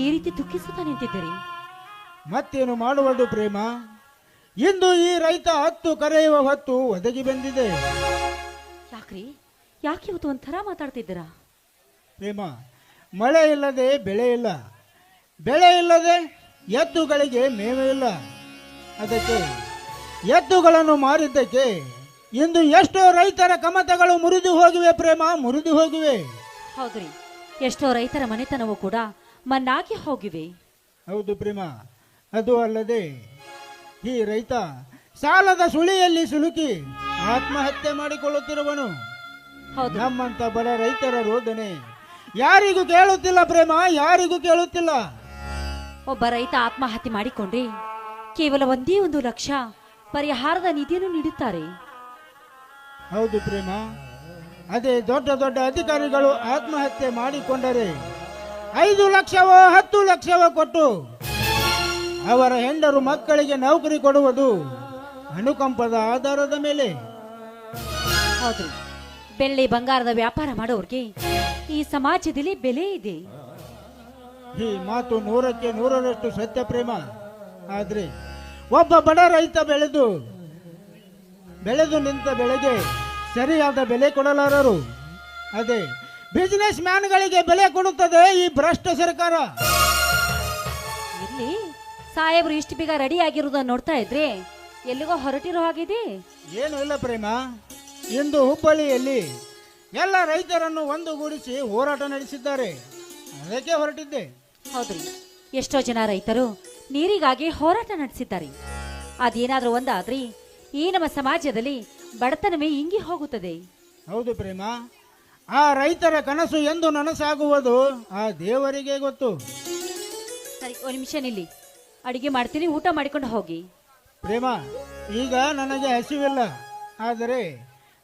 ಈ ರೀತಿ ದುಃಖಿಸುತ್ತಾ ನಿಂತಿದ್ದೀರಿ ಮತ್ತೇನು ಮಾಡುವುದು ಪ್ರೇಮ? ಇಂದು ಈ ರೈತ ಹತ್ತು ಕರೆಯುವ ಹೊತ್ತು ಒದಗಿ ಬಂದಿದೆ. ಯಾಕ್ರಿ? ಯಾಕೆ ಇವತ್ತು ಒಂಥರ ಮಾತಾಡ್ತಿದ್ದೀರಾ? ಪ್ರೇಮ ಮಳೆ ಇಲ್ಲದೆ ಬೆಳೆ ಇಲ್ಲ. ಬೆಳೆ ಇಲ್ಲದೆ ಎತ್ತುಗಳಿಗೆ ಮೇವು ಇಲ್ಲ. ಅದಕ್ಕೆ ಎತ್ತುಗಳನ್ನು ಮಾರಿದ್ದಕ್ಕೆ ಇಂದು ಎಷ್ಟೋ ರೈತರ ಕಮತಗಳು ಮುರಿದು ಹೋಗಿವೆ ಪ್ರೇಮ ಮುರಿದು ಹೋಗಿವೆ. ಹೌದ್ರಿ. ಎಷ್ಟೋ ರೈತರ ಮನೆತನವೂ ಕೂಡ ಮಣ್ಣಾಗಿ ಹೋಗಿವೆ. ಹೌದು ಪ್ರೇಮ. ಅದು ಅಲ್ಲದೆ ಈ ರೈತ ಸಾಲದ ಸುಳಿಯಲ್ಲಿ ಸುಲುಕಿ ಆತ್ಮಹತ್ಯೆ ಮಾಡಿಕೊಳ್ಳುತ್ತಿರುವನು. ಹೌದು. ನಮ್ಮಂತ ಬಡ ರೈತರ ರೋದನೆ ಯಾರಿಗೂ ಕೇಳುತ್ತಿಲ್ಲ ಪ್ರೇಮ ಯಾರಿಗೂ ಕೇಳುತ್ತಿಲ್ಲ. ಒಬ್ಬ ರೈತ ಆತ್ಮಹತ್ಯೆ ಮಾಡಿಕೊಂಡ್ರೆ ಕೇವಲ ಒಂದೇ ಒಂದು ಲಕ್ಷ ಪರಿಹಾರದ ನಿಧಿಯನ್ನು ನೀಡುತ್ತಾರೆ. ಹೌದು ಪ್ರೇಮ. ಅದೇ ದೊಡ್ಡ ದೊಡ್ಡ ಅಧಿಕಾರಿಗಳು ಆತ್ಮಹತ್ಯೆ ಮಾಡಿಕೊಂಡರೆ ಐದು ಲಕ್ಷವೋ ಹತ್ತು ಲಕ್ಷವೋ ಕೊಟ್ಟು ಅವರ ಹೆಂಡರು ಮಕ್ಕಳಿಗೆ ನೌಕರಿ ಕೊಡುವುದು ಅನುಕಂಪದ ಆಧಾರದ ಮೇಲೆ. ಹೌದು ಬೆಳ್ಳಿ ಬಂಗಾರದ ವ್ಯಾಪಾರ ಮಾಡೋರ್ಗೆ ಈ ಸಮಾಜದಲ್ಲಿ ಬೆಲೆ ಇದೆ. ಈ ಮಾತು ನೂರಕ್ಕೆ ನೂರರಷ್ಟು ಸತ್ಯ ಪ್ರೇಮ. ಆದ್ರೆ ಒಬ್ಬ ಬಡ ರೈತ ಬೆಳೆದು ಬೆಳೆದು ನಿಂತ ಬೆಳೆಗೆ ಸರಿಯಾದ ಬೆಲೆ ಕೊಡಲಾರರು. ಅದೇ ಬಿಸಿನೆಸ್ ಮ್ಯಾನ್ಗಳಿಗೆ ಬೆಲೆ ಕೊಡುತ್ತದೆ ಈ ಭ್ರಷ್ಟ ಸರ್ಕಾರ. ಇಲ್ಲಿ ಸಾಹೇಬ್ರು ಇಷ್ಟು ಬೀಗ ರೆಡಿ ಆಗಿರೋದನ್ನ ನೋಡ್ತಾ ಇದ್ರಿ? ಎಲ್ಲಿಗೋ ಹೊರಟಿರೋ ಹಾಗಿದೆ? ಏನು ಇಲ್ಲ ಪ್ರೇಮ. ಇಂದು ಹುಬ್ಬಳ್ಳಿಯಲ್ಲಿ ಎಲ್ಲ ರೈತರನ್ನು ಒಂದುಗೂಡಿಸಿ ಹೋರಾಟ ನಡೆಸಿದ್ದಾರೆ. ಅದಕ್ಕೆ ಹೊರಟಿದ್ದೆ. ಹೌದ್ರಿ. ಎಷ್ಟೋ ಜನ ರೈತರು ನೀರಿಗಾಗಿ ಹೋರಾಟ ನಡೆಸಿದ್ದಾರೆ. ಅದೇನಾದ್ರೂ ಒಂದಾದ್ರಿ ಈ ನಮ್ಮ ಸಮಾಜದಲ್ಲಿ ಬಡತನವೇ ಇಂಗಿ ಹೋಗುತ್ತದೆ. ಹೌದು ಪ್ರೇಮ. ಆ ರೈತರ ಕನಸು ಎಂದು ನನಸಾಗುವುದು? ಆ ದೇವರಿಗೆ ಗೊತ್ತು. ಸರಿ ಒಂದು ನಿಮಿಷ ನಿಲ್ಲಿ. ಅಡಿಗೆ ಮಾಡ್ತೀನಿ ಊಟ ಮಾಡಿಕೊಂಡು ಹೋಗಿ. ಪ್ರೇಮ ಈಗ ನನಗೆ ಹಸಿವಿಲ್ಲ. ಆದರೆ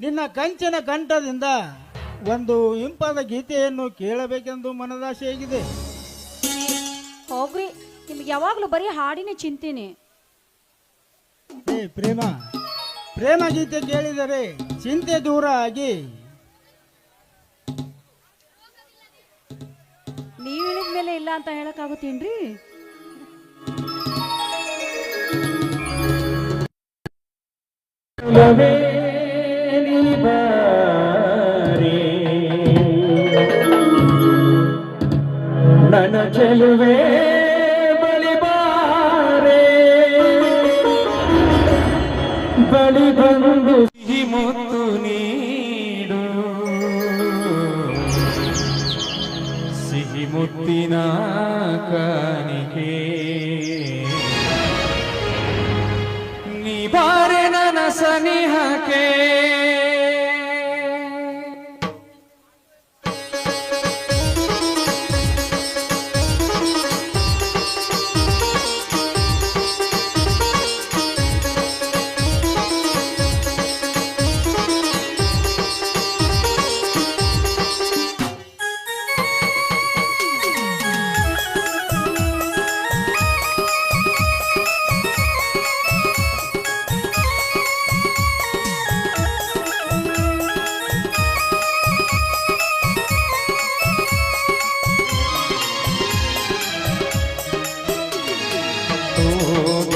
ನಿನ್ನ ಕಂಚಿನ ಕಂಠದಿಂದ ಒಂದು ಇಂಪಾದ ಗೀತೆಯನ್ನು ಕೇಳಬೇಕೆಂದು ಮನದಾಸೆಯಾಗಿದೆ ಹೋಗ್ರಿ ನಿಮ್ಗೆ ಯಾವಾಗಲೂ ಬರೀ ಹಾಡಿನ ಚಿಂತೆನೆ. ಏ ಪ್ರೇಮ ಪ್ರೇಮ ಗೀತೆ ಕೇಳಿದರೆ ಚಿಂತೆ ದೂರ ಆಗಿ ನೀವ್ ಹೇಳಿದ ಮೇಲೆ ಇಲ್ಲ ಅಂತ ಹೇಳಕ್ಕಾಗುತ್ತೇನ್ರಿ? ನನ ಚೆಲುವೆ విముక్తి నాకనికే నివారణ సనిహకే.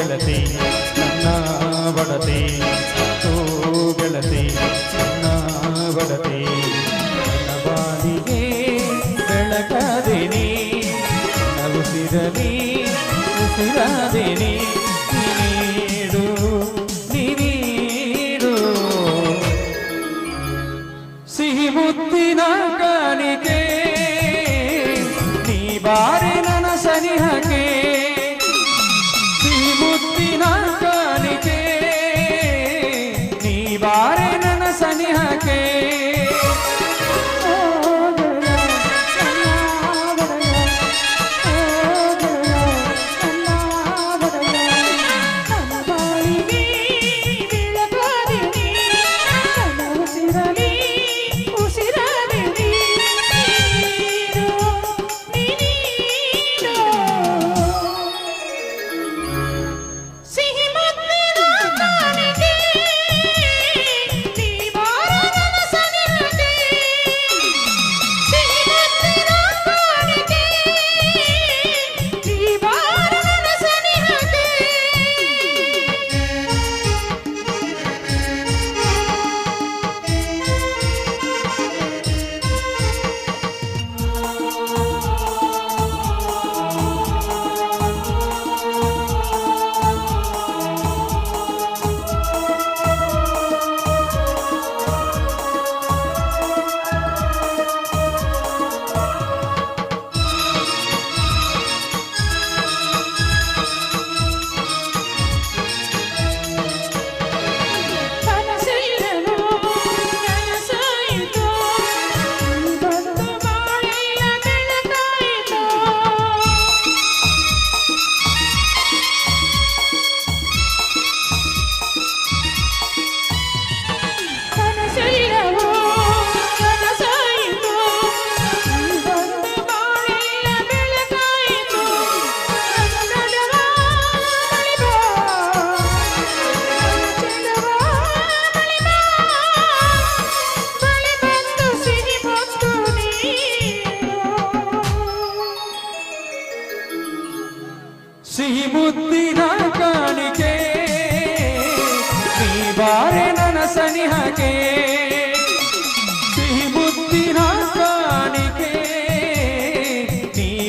ಗೆಳತಿ ನನ್ನ ಬಡತಿ ಓ ಗೆಳತಿ ನನ್ನ ಬಡತಿ ನನ್ನ ಬಾಲಿಗೆ ಬೆಳಕದೇನಿ ನನ್ನ ಉಸಿರಲಿ ಉಸಿರಾದೇನಿ ಸಿಹಿ ಮುತ್ತಿನ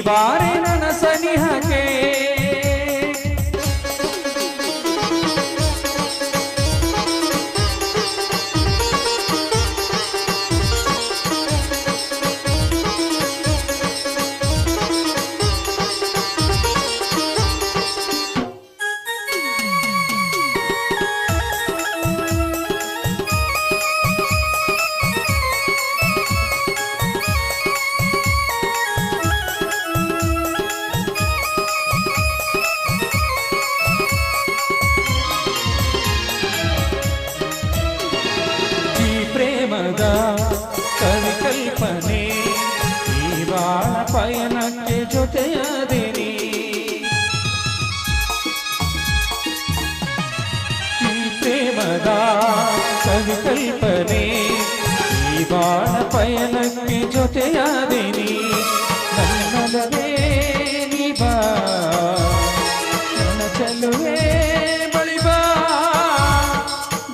बार ಬಾಳ ಪಯಣಕ್ಕೆ ಜೊತೆಯಾದಿನಿ ನನ್ನದೇ ನೀ ಬಾ ನನ್ನ ಚೆಲುವೆ ಬಳಿ ಬಾ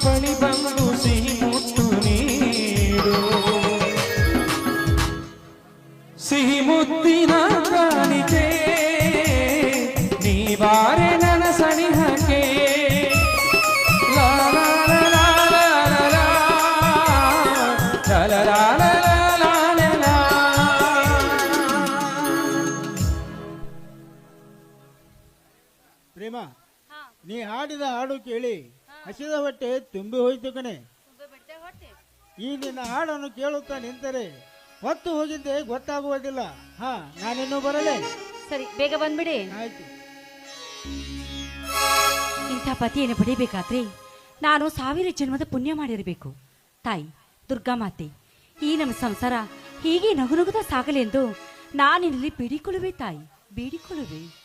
ಬಳಿ ಬಂದು ಸಿಹಿ ಮುತ್ತು ನೀಡು ಸಿಹಿ ಮುತ್ತಿನ ಕಾಣಿಕೆ ನೀ ಬಾರೆ ನನ್ನ ಸನಿಹಕ್ಕೆ ಹಾಡಿದ ಹಾಡು ಕೇಳಿ ಹಸಿದ ಹೊಟ್ಟೆ ತುಂಬಿ ಹೋಯ್ತು ಕಣೆ. ಈ ನಿನ್ನ ಹಾಡನ್ನು ಕೇಳುತ್ತಾ ನಿಂತರೆ ಹೊತ್ತು ಹೋಗಿದ್ದೆ ಗೊತ್ತಾಗುವುದಿಲ್ಲ. ಹಾ ನಾನಿನ್ನು ಬರಲೇ. ಸರಿ ಬೇಗ ಬಂದ್ಬಿಡಿ. ಆಯ್ತು. ಇಂಥ ಪತಿಯನ್ನು ಪಡಿಬೇಕಾದ್ರೆ ನಾನು ಸಾವಿರ ಜನ್ಮದ ಪುಣ್ಯ ಮಾಡಿರಬೇಕು. ತಾಯಿ ದುರ್ಗಾ ಮಾತೆ ಈ ನಮ್ಮ ಸಂಸಾರ ಹೀಗೆ ನಗು ನಗುತ್ತಾ ಸಾಗಲೆಂದು ನಾನಿನಲ್ಲಿ ನಾನಿಲ್ಲಿ ಬೇಡಿಕೊಳ್ಳುವೆ ತಾಯಿ ಬೇಡಿಕೊಳ್ಳುವೆ.